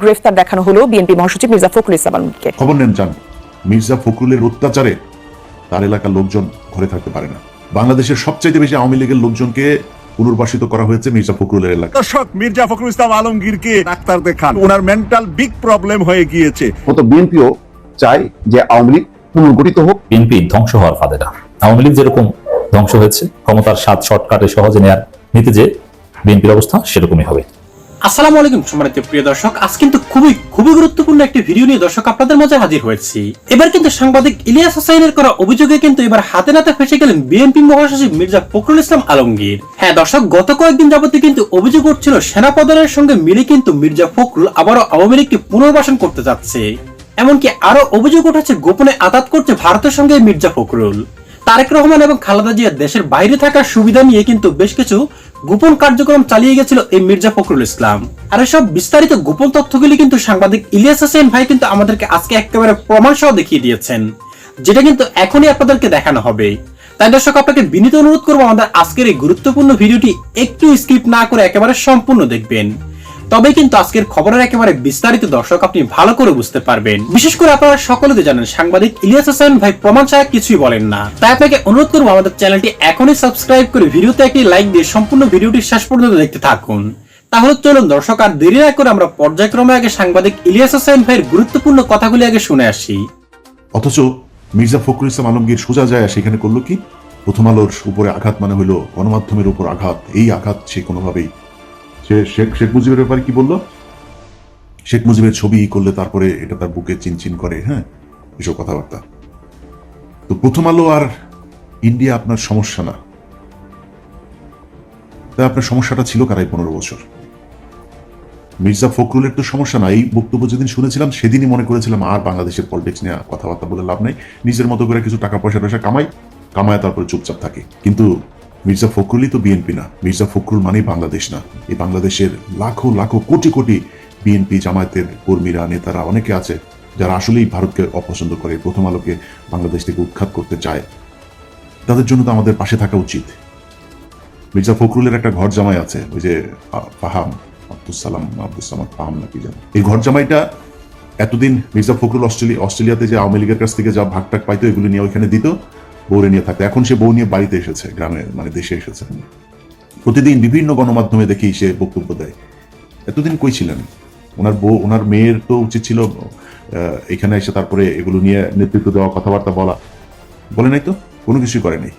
গ্রেফতার দেখানো হলো বিএনপি মহাসচিব মির্জা ফখরুল ইসলাম আলমকে খবর নেন চান মির্জা ফখরুলের অত্যাচারে তার এলাকার লোকজন ঘরে থাকতে পারে না। বাংলাদেশের সবচাইতে বেশি আওয়ামী লীগের লোকজনকে পুনর্বাসিত করা হয়েছে মির্জা ফখরুলের এলাকা দর্শক মির্জা ফখরুল ইসলাম আলমগীরকে ডাক্তার দেখান। ওনার মেন্টাল বিগ প্রবলেম হয়ে গিয়েছে। মতো বিএনপিও চায় যে আওয়ামী লীগ পুনর্গঠিত হোক। বিএনপি ধ্বংস হওয়ার ফাঁদে না। আওয়ামী লীগ যেরকম ধ্বংস হয়েছে ক্ষমতার স্বাদ শর্টকাটে সহজে নেয়ার নিতে যে বিএনপির অবস্থা সেরকমই হবে। আসসালামু আলাইকুম সম্মানিত প্রিয় দর্শক। আজ কিন্তু খুবই খুবই গুরুত্বপূর্ণ একটি ভিডিও নিয়ে দর্শক আপনাদের মাঝে হাজির হয়েছি। এবার কিন্তু সাংবাদিক ইলিয়াস হোসাইনের করা অভিযোগে কিন্তু এবার হাতে নাতে ফেসে গেলেন বিএনপি মহাসচিব মির্জা ফখরুল ইসলাম আলমগীর। হ্যাঁ দর্শক, গত কয়েকদিন যাবতে কিন্তু অভিযোগ উঠছিল সেনা প্রধানের সঙ্গে মিলে কিন্তু মির্জা ফখরুল আবারও আওয়ামী লীগকে পুনর্বাসন করতে যাচ্ছে। এমনকি আরও অভিযোগ উঠেছে, গোপনে আঘাত করছে ভারতের সঙ্গে মির্জা ফখরুল। তারেক রহমান এবং খালেদা জিয়া দেশের বাইরে থাকার সুবিধা নিয়ে কিন্তু বেশ কিছু গোপন কার্যক্রম চালিয়ে গেছিল এই মির্জা ফখরুল ইসলাম। আর এসব বিস্তারিত গোপন তথ্যগুলি কিন্তু সাংবাদিক ইলিয়াস হোসেন ভাই কিন্তু আমাদেরকে আজকে একেবারে প্রমাণ সহ দেখিয়ে দিয়েছেন, যেটা কিন্তু এখনই আপনাদেরকে দেখানো হবে। তাই দর্শক, আপনাকে বিনীত অনুরোধ করব আমাদের আজকের এই গুরুত্বপূর্ণ ভিডিওটি একটু স্কিপ না করে একেবারে সম্পূর্ণ দেখবেন। তবে কিন্তু আজকের খবরের একেবারে বিস্তারিত দর্শক আপনি ভালো করে বুঝতে পারবেন। বিশেষ করে আপনারা সকলে তো জানেন, সাংবাদিক ইলিয়াস হোসেন ভাই প্রমাণ ছাড়া কিছুই বলেন না। তাই আপনাকে অনুরোধ করব আমাদের চ্যানেলটি এখনই সাবস্ক্রাইব করে ভিডিওতে একটি লাইক দিয়ে সম্পূর্ণ ভিডিওটি শেষ পর্যন্ত দেখতে থাকুন। তাহলে চলুন দর্শক, আর দেরি না করে আমরা পর্যায়ক্রমে আগে সাংবাদিক ইলিয়াস হোসেন ভাইয়ের গুরুত্বপূর্ণ কথাগুলি আগে শুনে আসি। অথচ মির্জা ফখরুল ইসলাম আলমগীর সোজা যায় সেখানে করল কি? প্রথম আলোর উপরে আঘাত মানে হলো গণমাধ্যমের উপর আঘাত। এই আঘাত সে কোনোভাবেই সে শেখ শেখ মুজিবের ব্যাপারে কি বলল? শেখ মুজিবের ছবি করলে তারপরে এটা তার বুকে চিনচিন করে হ্যাঁ? এসব কথাবার্তা। তো প্রথম আলো আর ইন্ডিয়া আপনার সমস্যা না। তাই আপনার সমস্যাটা ছিল কারাই পনেরো বছর? মির্জা ফখরুলের তো সমস্যা নাই এই বক্তব্য যেদিন শুনেছিলাম, সেদিনই মনে করেছিলাম আর বাংলাদেশের পলিটিক্স নিয়ে কথাবার্তা বলে লাভ নাই। নিজের মতো করে কিছু টাকা পয়সা টয়সা কামাই, কামায় তারপরে চুপচাপ থাকে। কিন্তু মির্জা ফখরুলই তো বিএনপি না। মির্জা ফখরুল মানেই বাংলাদেশ না। এই বাংলাদেশের লাখো লাখো, কোটি কোটি বিএনপি জামায়াতের কর্মীরা, নেতারা অনেকে আছে যারা আসলেই ভারতকে অপছন্দ করে, প্রথম আলোকে বাংলাদেশ থেকে উৎখাত করতে চায়। তাদের জন্য তো আমাদের পাশে থাকা উচিত। মির্জা ফখরুলের একটা ঘর জামাই আছে, ওই যে ফাহাম আব্দুল সালাম আব্দুল সামাদ ফাহাম নাকি যেন। এই ঘর জামাইটা এতদিন মির্জা ফখরুল অস্ট্রেলিয়া অস্ট্রেলিয়াতে যে আওয়ামী লীগের কাছ থেকে যা ভাগ টাক পাইতো, এগুলো নিয়ে ওইখানে দিত। বউরে নিয়ে থাকতো। এখন সে বউ নিয়ে বাড়িতে এসেছে, গ্রামে মানে দেশে এসেছে। প্রতিদিন বিভিন্ন গণমাধ্যমে দেখি সে বক্তব্য দেয়। এতদিন কই ছিলেন? ওনার বউ, ওনার মেয়ের তো উচিত ছিল এখানে এসে তারপরে এগুলো নিয়ে নেতৃত্ব দেওয়া, কথাবার্তা বলা। বলে নাই তো? কোনো কিছুই করে নাই।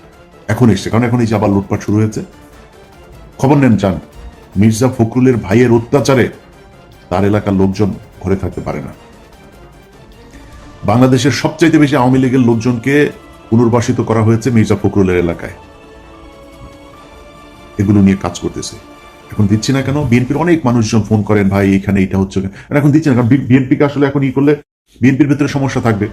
এখন এসছে। কারণ এখন এই যে আবার লুটপাট শুরু হয়েছে। খবর নেন চান মির্জা ফখরুলের ভাইয়ের অত্যাচারে তার এলাকার লোকজন ঘরে থাকতে পারে না। বাংলাদেশের সবচাইতে বেশি আওয়ামী লীগের লোকজনকে পুনর্বাসিত করা হয়েছে মির্জা ফখরুলের এলাকায়। এগুলো নিয়ে কাজ করতেছে। এখন দিচ্ছি না কেন? বিএনপির অনেক মানুষজন ফোন করেন, ভাই, এখানে এটা হচ্ছে এখন দিচ্ছি না কারণ বিএনপিকে আসলে এখন ই করলে বিএনপির ভেতরে সমস্যা থাকবে।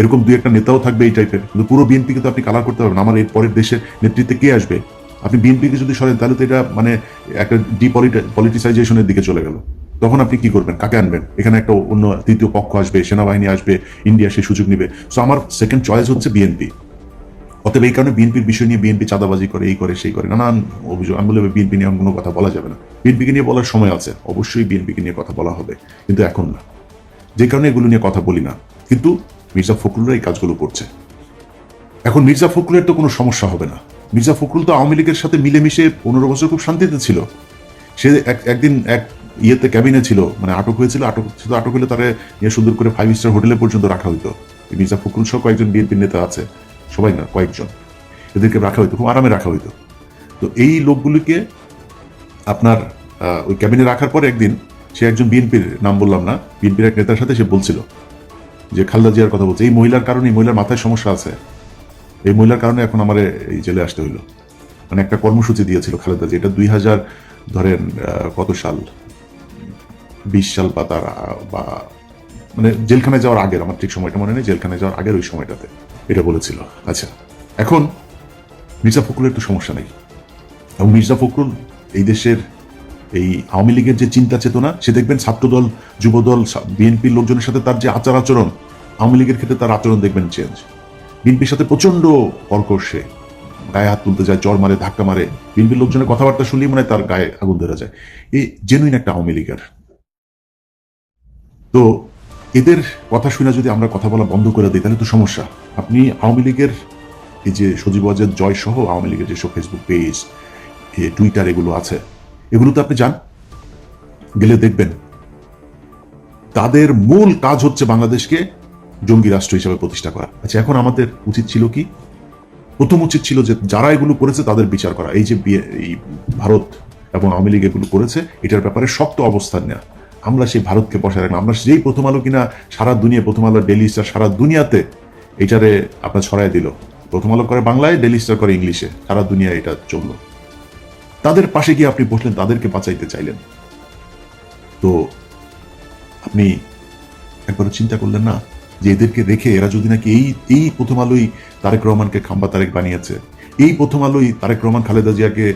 এরকম দুই একটা নেতাও থাকবে এই টাইপের কিন্তু পুরো বিএনপিকে তো আপনি কালার করতে পারবেন আমার এর পরের দেশের নেতৃত্বে কে আসবে? আপনি বিএনপিকে যদি সরেন, তাহলে তো এটা মানে একটা ডিপলিটিসাইজেশনের দিকে চলে গেল। তখন আপনি কি করবেন? কাকে আনবেন? এখানে একটা অন্য তৃতীয় পক্ষ আসবে, সেনাবাহিনী আসবে, ইন্ডিয়া সে সুযোগ নেবে। সো আমার সেকেন্ড চয়েস হচ্ছে বিএনপি অতএব এই কারণে বিএনপির বিষয় নিয়ে বিএনপি চাঁদাবাজি করে, এই করে, সেই করে। নানান অভিযোগ। আমি বলে বিএনপি নিয়ে কোনো কথা বলা যাবে না। বিএনপিকে নিয়ে বলার সময় আছে। অবশ্যই বিএনপিকে নিয়ে কথা বলা হবে। কিন্তু এখন না। যে কারণে এগুলো নিয়ে কথা বলি না। কিন্তু মির্জা ফখরুলরা এই কাজগুলো করছে। এখন মির্জা ফখরুলের তো কোনো সমস্যা হবে না। মির্জা ফখরুল তো আওয়ামী লীগের সাথে মিলেমিশে পনেরো বছর খুব শান্তিতে ছিল। সে এক, একদিন এক ইয়েতে ক্যাবিনে ছিল মানে আটক হয়েছিল, আটক শুধু আটক হলে তারা ইয়ে সুন্দর করে ফাইভ স্টার হোটেলে পর্যন্ত রাখা হইতো। মির্জা ফখরুল সহ কয়েকজন বিএনপির নেতা আছে, সবাই না, কয়েকজন। এদেরকে রাখা হইতো, খুব আরামে রাখা হইতো। তো এই লোকগুলিকে আপনার ওই ক্যাবিনে রাখার পর একদিন সে একজন বিএনপির নাম বললাম না বিএনপির এক নেতার সাথে সে বলছিল যে, খালদা জিয়ার কথা বলছে। এই মহিলার কারণে, এই মহিলার মাথায় সমস্যা আছে। এই মহিলার কারণে এখন আমার এই জেলে আসতে হইল। মানে একটা কর্মসূচি দিয়েছিল খালেদা জিয়া, এটা দুই হাজার, ধরেন কত সাল? বিশ সাল বা তার, বা মানে জেলখানায় যাওয়ার আগের, আমার ঠিক সময়টা মনে নেই, জেলখানায় যাওয়ার আগের ওই সময়টাতে এটা বলেছিল। আচ্ছা এখন মির্জা ফখরুলের তো সমস্যা নেই। এবং মির্জা ফখরুল এই দেশের এই আওয়ামী লীগের যে চিন্তা চেতনা, সে দেখবেন ছাত্রদল, যুবদল বিএনপির লোকজনের সাথে তার যে আচার আচরণ, আওয়ামী লীগের ক্ষেত্রে তার আচরণ দেখবেন চেঞ্জ বিএনপির সাথে প্রচণ্ড কর্কশে গায়ে হাত তুলতে যায় জ্বর মারে, ধাক্কা মারে। বিএনপির লোকজনের কথাবার্তা শুনলেই মনে হয় তার গায়ে আগুন ধরে যায়। এই জেনুইন একটা আওয়ামী লীগের তো এদের কথা শুনে যদি আমরা কথা বলা বন্ধ করে দিই, তাহলে তো সমস্যা। আপনি আওয়ামী লীগের এই যে সজীব ওয়াজেদ জয় সহ আওয়ামী লীগের যেসব ফেসবুক পেজ টুইটার এগুলো আছে এগুলোতে আপনি যান, গেলে দেখবেন। তাদের মূল কাজ হচ্ছে বাংলাদেশকে জঙ্গি রাষ্ট্র হিসেবে প্রতিষ্ঠা করা। আচ্ছা এখন আমাদের উচিত ছিল কি? প্রথম উচিত ছিল যে যারা এগুলো করেছে তাদের বিচার করা। এই যে এই ভারত এবং আওয়ামী লীগ এগুলো করেছে, এটার ব্যাপারে শক্ত অবস্থান নেওয়া। আমরা সেই ভারতকে বসায় রাখলাম। আমরা যেই প্রথম আলো কিনা সারা দুনিয়া, প্রথম আলো ডেলি স্টার সারা দুনিয়াতে এটারে আপনার ছড়াই দিল। প্রথম আলো করে বাংলায় ডেলি স্টার করে ইংলিশে। সারা দুনিয়া এটা চলল। তাদের পাশে গিয়ে আপনি বসলেন, তাদেরকে বাঁচাইতে চাইলেন। তো আপনি একবার চিন্তা করলেন না যে এদেরকে রেখে এরা যদি নাকি এই এই প্রথম আলোই তারেক রহমানকে খাম্বা তারেক বানিয়েছে? এই প্রথম আলোই তারেক রহমান, খালেদা জিয়াকে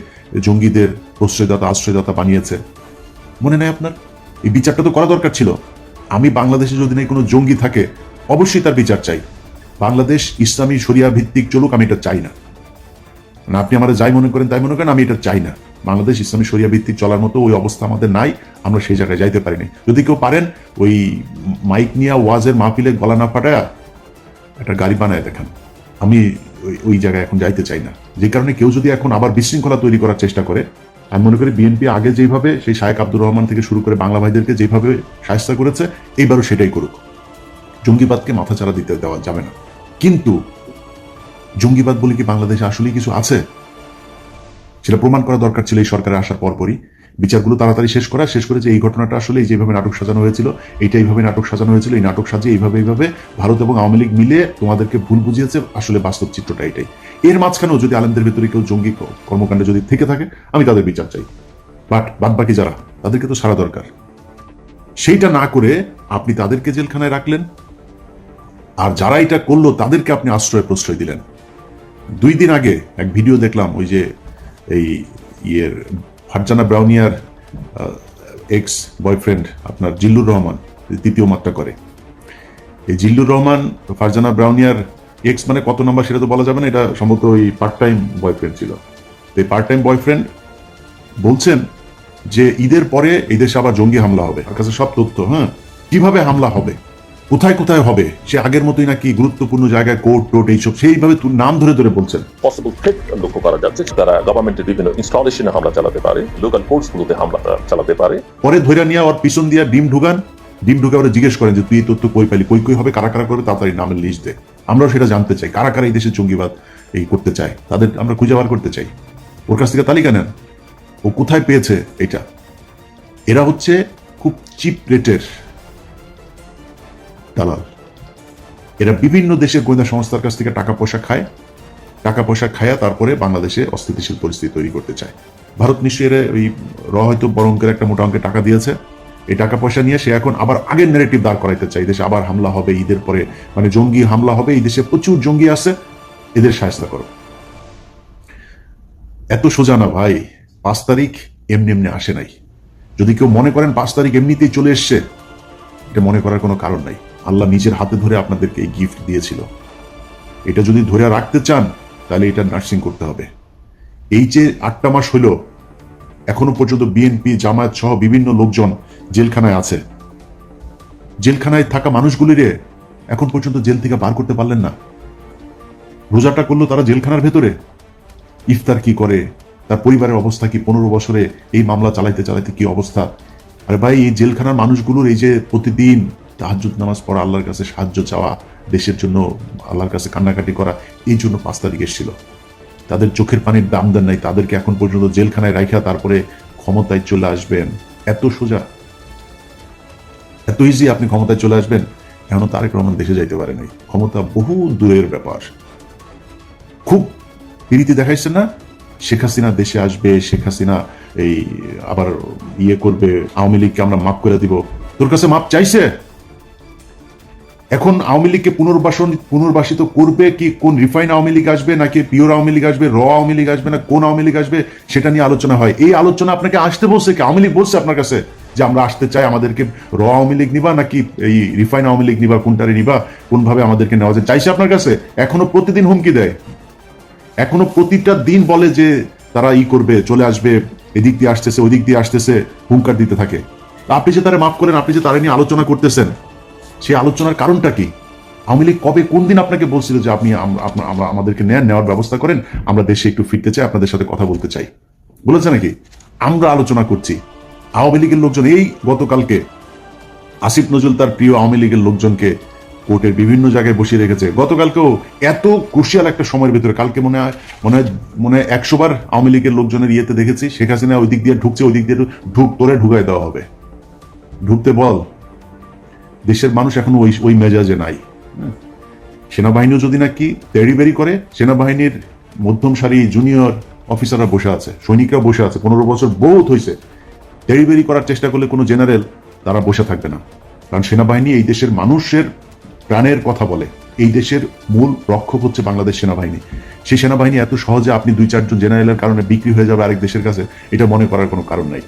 জঙ্গিদের প্রশ্রয়দাতা, আশ্রয়দাতা বানিয়েছে? মনে নেয় আপনার? এই বিচারটা তো করা দরকার ছিল। আমি বাংলাদেশে যদি নাকি কোনো জঙ্গি থাকে, অবশ্যই তার বিচার চাই। বাংলাদেশ ইসলামী শরিয়া ভিত্তিক চলুক, আমি এটা চাই না। মানে আপনি আমরা যাই মনে করেন তাই মনে করেন, আমি এটা চাই না। বাংলাদেশ ইসলামী শরিয়া ভিত্তিক চলার মতো ওই অবস্থা আমাদের নাই, আমরা সেই জায়গায় যাইতে পারিনি। যদি কেউ পারেন, ওই মাইক নিয়ে ওয়াজের মাহফিলে গলা না ফাটায়া একটা গাড়ি বানায় দেখেন। আমি ওই জায়গায় এখন যাইতে চাই না। যে কারণে কেউ যদি এখন আবার বিশৃঙ্খলা তৈরি করার চেষ্টা করে আমি মনে করি বিএনপি আগে যেভাবে সেই শায়েক আব্দুর রহমান থেকে শুরু করে বাংলা ভাইদেরকে যেভাবে সাহায্য করেছে, এইবারও সেটাই করুক। জঙ্গিবাদকে মাথাচাড়া দিতে দেওয়া যাবে না। কিন্তু জঙ্গিবাদ বলে কি বাংলাদেশে আসলেই কিছু আছে? সেটা প্রমাণ করা দরকার ছিল এই সরকারে আসার পরপরই। বিচারগুলো তাড়াতাড়ি শেষ করা, শেষ করে যে এই ঘটনাটা আসলে যেভাবে নাটক সাজানো হয়েছিল এইটা এইভাবে নাটক সাজানো হয়েছিল, এই নাটক সাজিয়ে এইভাবে এইভাবে ভারত এবং আওয়ামী লীগ মিলে তোমাদেরকে ভুল বুঝিয়েছে, আসলে বাস্তব চিত্রটা এটাই। এর মাঝখানেও যদি আলেমদের ভেতরে কেউ জঙ্গি কর্মকাণ্ডে যদি থেকে থাকে, আমি তাদের বিচার চাই। বাট বাদ বাকি যারা, তাদেরকে তো সারা দরকার। সেইটা না করে আপনি তাদেরকে জেলখানায় রাখলেন, আর যারা এটা করল, তাদেরকে আপনি আশ্রয় প্রশ্রয় দিলেন। দুই দিন আগে এক ভিডিও দেখলাম, ওই যে এই ইয়ের ফারজানা ব্রাউনিয়ার এক্স বয়ফ্রেন্ড আপনার জিল্লুর রহমান তৃতীয় মাত্রা করে। এই জিল্লুর রহমান, ফারজানা ব্রাউনিয়ার এক্স মানে কত নাম্বার সেটা তো বলা যাবে না, এটা সম্ভবত ওই পার্ট টাইম বয়ফ্রেন্ড ছিল। তো এই পার্ট টাইম বয়ফ্রেন্ড বলছেন যে ঈদের পরে এই দেশে আবার জঙ্গি হামলা হবে। তার কাছে সব তথ্য হ্যাঁ? কীভাবে হামলা হবে? কোথায় কোথায় হবে? সে আগের মতোই নাকি গুরুত্বপূর্ণ জায়গায় কোর্ট টোট এইসব সেইভাবে নাম ধরে ধরে বলছেন পসিবল থ্রেট লক্ষ্য করা যাচ্ছে তারা গভর্নমেন্টের বিভিন্ন ইনস্টলেশনে হামলা চালাতে পারে লোকাল কোর্টসগুলোতে হামলা চালাতে পারে। পরে ধরে নিয়ে ওর পিছন দিয়ে ডিম ঢুকান। ডিম ঢুকে ওরা জিজ্ঞেস করেন যে তুই এই তথ্য কই পাইলি? কই কই হবে? কারা কারা করে তাড়াতাড়ি নামের লিস্ট দে। আমরাও সেটা জানতে চাই কারা কারা এই দেশে জঙ্গিবাদ এই করতে চায়? তাদের আমরা খুঁজে বার করতে চাই। ওর কাছ থেকে তালিকা নেন। ও কোথায় পেয়েছে এটা? এরা হচ্ছে খুব চিপ রেটের দালাল এরা বিভিন্ন দেশের গোয়েন্দা সংস্থার কাছ থেকে টাকা পয়সা খায়। টাকা পয়সা খায়া তারপরে বাংলাদেশে অস্থিতিশীল পরিস্থিতি তৈরি করতে চায়। ভারত নিশ্চয়ই এর ওই র হয়তো বড় অঙ্কের একটা মোটা অঙ্কের টাকা দিয়েছে। এই টাকা পয়সা নিয়ে সে এখন আবার আগের নেগেটিভ দাঁড় করাইতে চায়। দেশে আবার হামলা হবে, ঈদের পরে মানে জঙ্গি হামলা হবে, এই দেশে প্রচুর জঙ্গি আছে। এদের সাহায্য করো। এত সোজা না ভাই, পাঁচ তারিখ এমনি এমনি আসে নাই। যদি কেউ মনে করেন পাঁচ তারিখ এমনিতেই চলে এসছে, এটা মনে করার কোনো কারণ নাই। আল্লাহ নিজের হাতে ধরে আপনাদেরকে এই গিফট দিয়েছিল। এটা যদি ধরে রাখতে চান, তাহলে এটা নার্সিং করতে হবে। এই যে আটটা মাস হইল, এখনও পর্যন্ত বিএনপি জামায়াত সহ বিভিন্ন লোকজন জেলখানায় আছে। জেলখানায় থাকা মানুষগুলিরে এখন পর্যন্ত জেল থেকে বার করতে পারলেন না। রোজাটা করল তারা জেলখানার ভেতরে। ইফতার কি করে, তার পরিবারের অবস্থা কি, পনেরো বছরে এই মামলা চালাইতে চালাইতে কি অবস্থা? আরে ভাই, এই জেলখানার মানুষগুলোর এই যে প্রতিদিন তাহাজুদ নামাজ পড়া আল্লাহর কাছে সাহায্য চাওয়া, দেশের জন্য আল্লাহর কাছে কান্নাকাটি করা, এই জন্য পাঁচ তারিখ এসেছিল। তাদের চোখের পানির দাম দেন নাই, তাদেরকে এখন পর্যন্ত জেলখানায় রাখা তারপরে ক্ষমতায় চলে আসবেন। এত সোজা। এত ইজি আপনি ক্ষমতায় চলে আসবেন, এখনও তারেক রহমান দেশে যাইতে পারে নাই। ক্ষমতা বহু দূরের ব্যাপার। খুব পিড়িতে দেখাইছে না? শেখ হাসিনা দেশে আসবে, শেখ হাসিনা এই আবার ইয়ে করবে, আওয়ামী লীগকে আমরা মাফ করে দিব। তোর কাছে মাপ চাইছে? এখন আওয়ামী লীগকে পুনর্বাসন পুনর্বাসিত করবে কি কোন রিফাইন আওয়ামী লীগ আসবে নাকি পিওর আওয়ামী লীগ আসবে, র আওয়ামী লীগ আসবে না, কোন আওয়ামী লীগ আসবে, সেটা নিয়ে আলোচনা হয়। এই আলোচনা আপনাকে আসতে বলছে কি? আওয়ামী লীগ বলছে আপনার কাছে যে আমরা আসতে চাই, আমাদেরকে র আওয়ামী লীগ নিবা নাকি এই রিফাইন আওয়ামী লীগ নিবা, কোনটারে নিবা, কোনভাবে আমাদেরকে নেওয়া যায়। চাইছে আপনার কাছে? এখনও প্রতিদিন হুমকি দেয়। এখনও প্রতিটা দিন বলে যে তারা ই করবে, চলে আসবে, এদিক দিয়ে আসতেছে, ওদিক দিয়ে আসতেছে, হুঙ্কার দিতে থাকে। আপনি যে তারা মাফ করেন, আপনি যে তারা নিয়ে আলোচনা করতেছেন সেই আলোচনার কারণটা কি? আওয়ামী লীগ কবে কোন দিন আপনাকে বলছিল যে আপনি আমাদেরকে নেন নেওয়ার ব্যবস্থা করেন? আমরা দেশে একটু ফিরতে চাই, আপনাদের সাথে কথা বলতে চাই। বলেছে নাকি? আমরা আলোচনা করছি। আওয়ামী লীগের লোকজন, এই গতকালকে আসিফ নজরুল তার প্রিয় আওয়ামী লীগের লোকজনকে কোর্টের বিভিন্ন জায়গায় বসিয়ে রেখেছে। গতকালকেও এত ক্রুশিয়াল একটা সময়ের ভিতরে, কালকে মনে হয় মনে হয় মনে হয় একশো বার আওয়ামী লীগের লোকজনের ইয়েতে দেখেছি, শেখ হাসিনা ওই দিক দিয়ে ঢুকছে, ওই দিক দিয়ে ঢুক তোরে ঢুকাই দেওয়া হবে। ঢুকতে বল। দেশের মানুষ এখন ওই ওই মেজাজে নাই। সেনাবাহিনীও যদি নাকি তেড়িবেড়ি করে, সেনাবাহিনীর মধ্যম সারি জুনিয়র অফিসাররা বসে আছে, সৈনিকরা বসে আছে, পনেরো বছর বহুত হয়েছে তেড়িবেড়ি করার চেষ্টা করলে কোনো জেনারেল তারা বসে থাকবে না। কারণ সেনাবাহিনী এই দেশের মানুষের প্রাণের কথা বলে। এই দেশের মূল রক্ষক হচ্ছে বাংলাদেশ সেনাবাহিনী। সেই সেনাবাহিনী এত সহজে আপনি দুই চারজন জেনারেলের কারণে বিক্রি হয়ে যাবে আরেক দেশের কাছে, এটা মনে করার কোনো কারণ নাই।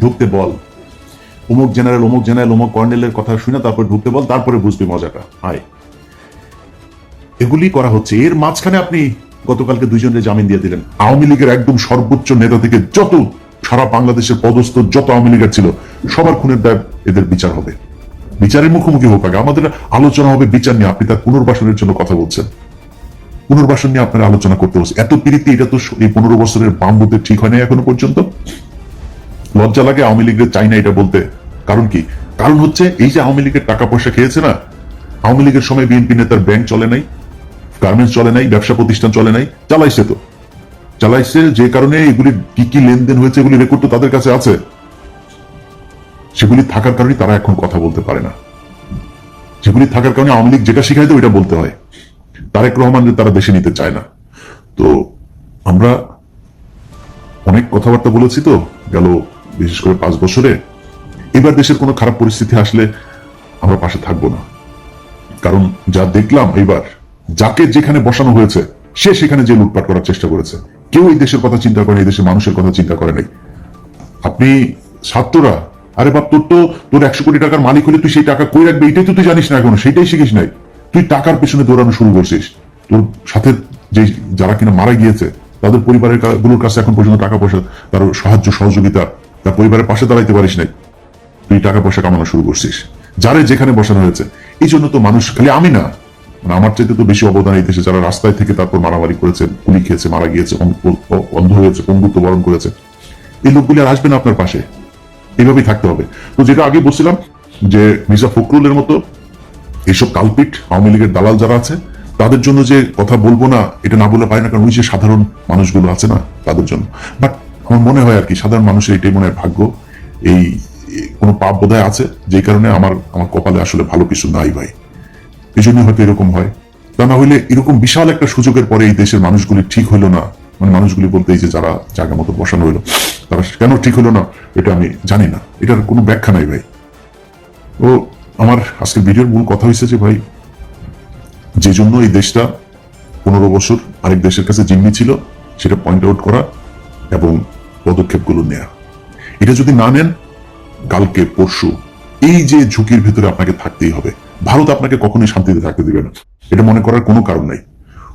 ঢুকতে বল। অমুক জেনারেল অমুক জেনারেল, অমুক কর্নেলের কথা শুনে তারপর ঢুকতে বল, তারপরে বুঝবি মজাটা। হায় এগুলি করা হচ্ছে। এর মাঝখানে আপনি গতকালকে দুইজনের জামিন দিয়ে দিলেন। আওয়ামী লীগের একদম সর্বোচ্চ নেতা থেকে যত সারা বাংলাদেশের পদস্থ, যত আওয়ামী লীগের ছিল, সবার খুনের দায় এদের বিচার হবে। বিচারের মুখোমুখি হোক আগে। আমাদের আলোচনা হবে, বিচার নিয়ে। আপনি তার পুনর্বাসনের জন্য কথা বলছেন। পুনর্বাসন নিয়ে আপনারা আলোচনা করতে বলছেন। এত পিড়িতে, এটা তো এই পনেরো বছরের বাম্বুতে ঠিক হয় না এখনও পর্যন্ত? লজ্জা লাগে আওয়ামী লীগের চাই না এটা বলতে। কারণ কি? কারণ হচ্ছে এই যে আওয়ামী লীগের টাকা পয়সা খেয়েছে না, আওয়ামী লীগের সময় বিএনপি নেতার ব্যাংক চলে নাই, গার্মেন্টস চলে নাই, ব্যবসা প্রতিষ্ঠান চলে নাই, চালাইছে তো। চালাইছে যে কারণে এগুলি কি কি লেনদেন হয়েছে এগুলি রেকর্ড তো তাদের কাছে আছে। সেগুলি থাকার কারণে তারা এখন কথা বলতে পারে না। সেগুলি থাকার কারণে আওয়ামী লীগ যেটা শিখাইতো ওইটা বলতে হয়। তারেক রহমানদের তারা দেশে নিতে চায় না। তো আমরা অনেক কথাবার্তা বলেছি তো, গেল বিশেষ করে পাঁচ বছরে। এবার দেশের কোনো খারাপ পরিস্থিতি আসলে আমরা পাশে থাকব না। কারণ যা দেখলাম এবার, যাকে যেখানে বসানো হয়েছে, সে সেখানে যে লুটপাট করার চেষ্টা করেছে। কেউ এই দেশের কথা চিন্তা করে এই দেশের মানুষের কথা চিন্তা করে নাই আপনি ছাত্ররা, আরে বাপ, তোর তো, তোর একশো কোটি টাকার মালিক হলে তুই সেই টাকা কই রাখবে? এটাই তো তুই জানিস না এখনও সেটাই শিখিস নাই। তুই টাকার পেছনে দৌড়ানো শুরু করছিস। তোর সাথে যে, যারা কিনা মারা গিয়েছে, তাদের পরিবারেরগুলোর কাছে এখন পর্যন্ত টাকা পয়সা, তার সাহায্য, সহযোগিতা, তার পরিবারের পাশে দাঁড়াইতে পারিস নাই। তুই টাকা পয়সা কামানো শুরু করছিস। যারে যেখানে বসানো হয়েছে। এই জন্য তো মানুষ খালি আমি না। মানে আমার চাইতে তো বেশি অবদান এই দেশে। যারা রাস্তায় থেকে তারপর মারামারি করেছে, গুলি খেয়েছে, মারা গিয়েছে অন- অন্ধ হয়েছে, পঙ্গুত্ব বরণ করেছে, এই লোকগুলি আর আসবে না আপনার পাশে। এইভাবেই থাকতে হবে। তো যেটা আগে বলছিলাম যে মির্জা ফখরুলের মতো এইসব কালপিট, আওয়ামী লীগের দালাল যারা আছে, তাদের জন্য যে কথা বলব না, এটা না বলে পারে না, কারণ ওই যে সাধারণ মানুষগুলো আছে না, তাদের জন্য। বাট আমার মনে হয় আর কি, সাধারণ মানুষের এটাই মনে হয় ভাগ্য। এই কোনো পাপ বোধহয় আছে? যে কারণে আমার আমার কপালে আসলে ভালো কিছু নাই ভাই। এই জন্য হয়তো এরকম হয়। তা না হইলে এরকম বিশাল একটা সুযোগের পরে এই দেশের মানুষগুলি ঠিক হইল না। মানে মানুষগুলি বলতে যে যারা জায়গা মতো বসানো হইল তারা কেন ঠিক হলো না? এটা আমি জানি না। এটার কোনো ব্যাখ্যা নাই ভাই। ও আমার আজকের ভিডিওর মূল কথা হয়েছে যে ভাই, যে জন্য এই দেশটা পনেরো বছর আরেক দেশের কাছে জিম্মি ছিল, সেটা পয়েন্ট আউট করা এবং পদক্ষেপগুলো নেয়া। এটা যদি না নেন কালকে, পরশু, এই যে ঝুঁকির ভিতরে আপনাকে থাকতেই হবে। ভারত আপনাকে কখনোই শান্তিতে থাকতে দিবে না। এটা মনে করার কোনো কারণ নাই।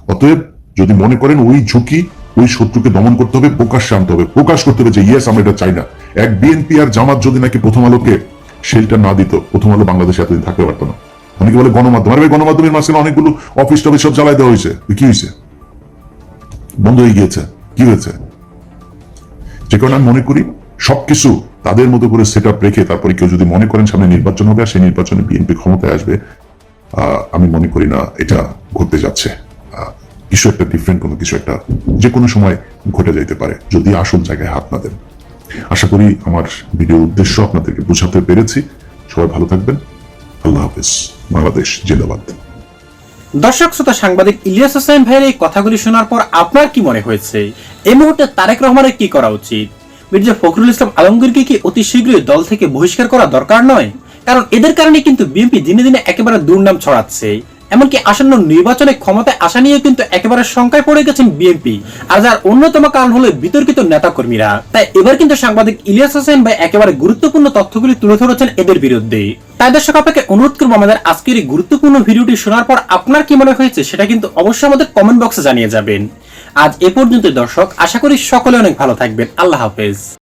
অতএব, যদি মনে করেন ওই ঝুঁকি, ওই শত্রুকে দমন করতে হবে, প্রকাশ্যে আনতে হবে। প্রকাশ করতে হবে যে ইয়েস আমরা এটা চাই না। এক বিএনপি আর জামাত যদি নাকি প্রথম আলোকে শেল্টার না দিত, প্রথম আলো বাংলাদেশে এতদিন থাকতে পারতো না। অনেকে বলে, গণমাধ্যম আরে গণমাধ্যমের মাঝখানে অনেকগুলো অফিস টফিস সব জ্বালাই দেওয়া হয়েছে। কি হয়েছে? বন্ধ হয়ে গিয়েছে। কি হয়েছে? যে কারণে আমি মনে করি, সবকিছু তাদের মতো করে সেট আপ রেখে তারপরে কেউ যদি মনে করেন সামনে নির্বাচন হবে আর সেই নির্বাচনে বিএনপি ক্ষমতায় আসবে আমি মনে করি না এটা ঘটতে যাচ্ছে। কিছু একটা ডিফারেন্ট কোনো কিছু একটা যে কোনো সময় ঘটে যেতে পারে, যদি আসল জায়গায় হাত না দেন। আশা করি আমার ভিডিও উদ্দেশ্য আপনাদেরকে বোঝাতে পেরেছি। সবাই ভালো থাকবেন। আল্লাহ হাফিজ। বাংলাদেশ জিন্দাবাদ। দর্শক, শ্রোতা, সাংবাদিক ইলিয়াস হোসেন ভাইয়ের এই কথাগুলি শোনার পর আপনার কি মনে হয়েছে? এই মুহূর্তে তারেক রহমানের কি করা উচিত? মির্জা ফখরুল ইসলাম আলমগীরকে কি অতি শীঘ্রই দল থেকে বহিষ্কার করা দরকার নয়? কারণ এদের কারণে কিন্তু বিএনপি দিনে দিনে একেবারে দুর্নাম ছড়াচ্ছে। এমনকি আসন্ন নির্বাচনে ক্ষমতায় আসা নিয়ে কিন্তু একেবারে শঙ্কায় পড়ে গেছেন বিএনপি। আর যার অন্যতম কারণ হলো বিতর্কিত নেতাকর্মীরা। তাই এবার কিন্তু সাংবাদিক ইলিয়াস হোসেন ভাই একেবারে গুরুত্বপূর্ণ তথ্যগুলি তুলে ধরেছেন এদের বিরুদ্ধে। তাই দর্শক, আপনাকে অনুরোধ করব আমাদের আজকের এই গুরুত্বপূর্ণ ভিডিওটি শোনার পর আপনার কি মনে হয়েছে সেটা কিন্তু অবশ্যই আমাদের কমেন্ট বক্সে জানিয়ে যাবেন। আজ এ পর্যন্ত দর্শক আশা করি সকলে অনেক ভালো থাকবেন। আল্লাহ হাফেজ।